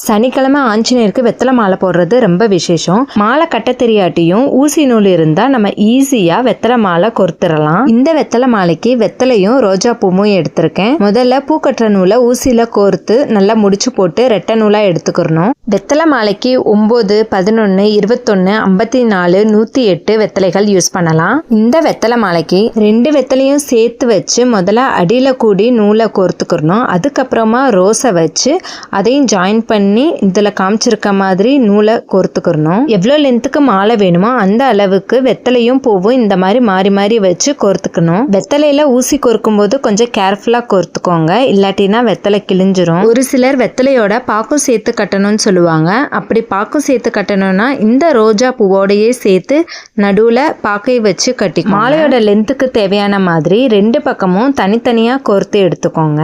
சனிக்கிழமை ஆஞ்சநேயருக்கு வெத்தலை மாலை போடுறது ரொம்ப விசேஷம். மாலை கட்ட தெரியாட்டியும் ஊசி நூல் இருந்தா நம்ம ஈஸியா வெத்தலை மாலை கொறுத்துடலாம் இந்த வெத்தலை மாலைக்கு வெத்தலையும் ரோஜா பூவும் எடுத்திருக்கேன். முதல்ல பூ கட்டுற நூலை ஊசியில கோர்த்து நல்லா முடிச்சு போட்டு ரெட்டை நூலா எடுத்துக்கிறணும். வெத்தலை மாலைக்கு ஒன்பது பதினொன்னு இருபத்தொன்னு ஐம்பத்தி நாலு நூத்தி எட்டு வெத்தலைகள் யூஸ் பண்ணலாம். இந்த வெத்தலை மாலைக்கு ரெண்டு வெத்தலையும் சேர்த்து வச்சு முதல்ல அடியில கூடி நூலை கோர்த்துக்கிறணும். அதுக்கப்புறமா ரோஸை வச்சு அதையும் ஜாயின் பண்ணி பண்ணி இதில் காமிச்சிருக்க மாதிரி நூலை கோர்த்துக்கிறணும். எவ்வளோ லென்த்துக்கு மாலை வேணுமோ அந்த அளவுக்கு வெத்தலையும் பூவும் இந்த மாதிரி மாறி மாறி வச்சு கோர்த்துக்கணும். வெத்தலையில் ஊசி கோர்க்கும் போது கொஞ்சம் கேர்ஃபுல்லாக கோர்த்துக்கோங்க. இல்லாட்டினா வெத்தலை கிழிஞ்சிரும். ஒரு சிலர் வெத்தலையோட பாக்கும் சேர்த்து கட்டணும்னு சொல்லுவாங்க. அப்படி பாக்கும் சேர்த்து கட்டணும்னா இந்த ரோஜா பூவோடையே சேர்த்து நடுவில் பாக்கை வச்சு கட்டி மாலையோட லென்த்துக்கு தேவையான மாதிரி ரெண்டு பக்கமும் தனித்தனியாக கோர்த்து எடுத்துக்கோங்க.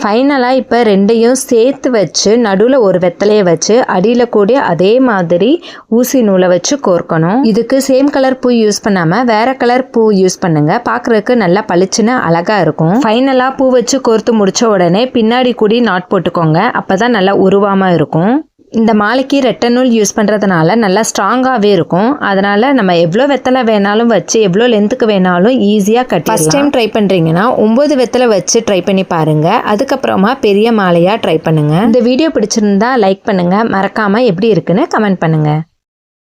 ஃபைனலாக இப்போ ரெண்டையும் சேர்த்து வச்சு நடுவில் ஒரு வெத்தலையை வச்சு அடியில் கூட அதே மாதிரி ஊசி நூலை வச்சு கோர்க்கணும். இதுக்கு சேம் கலர் பூ யூஸ் பண்ணாமல் வேற கலர் பூ யூஸ் பண்ணுங்க. பார்க்குறதுக்கு நல்லா பளிச்சுன்னு அழகாக இருக்கும். ஃபைனலாக பூ வச்சு கோர்த்து முடித்த உடனே பின்னாடி கூடி நாட் போட்டுக்கோங்க. அப்போ தான் நல்லா உருவாமல் இருக்கும். இந்த மாலைக்கு ரெட்டை நூல் யூஸ் பண்ணுறதுனால நல்லா ஸ்ட்ராங்காகவே இருக்கும். அதனால் நம்ம எவ்வளோ வெத்தலை வேணாலும் வச்சு எவ்வளோ லென்த்துக்கு வேணாலும் ஈஸியாக கட்டி ஃபஸ்ட் டைம் ட்ரை பண்ணுறீங்கன்னா ஒம்பது வெத்தலை வச்சு ட்ரை பண்ணி பாருங்கள் அதுக்கப்புறமா பெரிய மாலையாக ட்ரை பண்ணுங்கள் இந்த வீடியோ பிடிச்சிருந்தா லைக் பண்ணுங்கள் மறக்காமல் எப்படி இருக்குன்னு கமெண்ட் பண்ணுங்கள்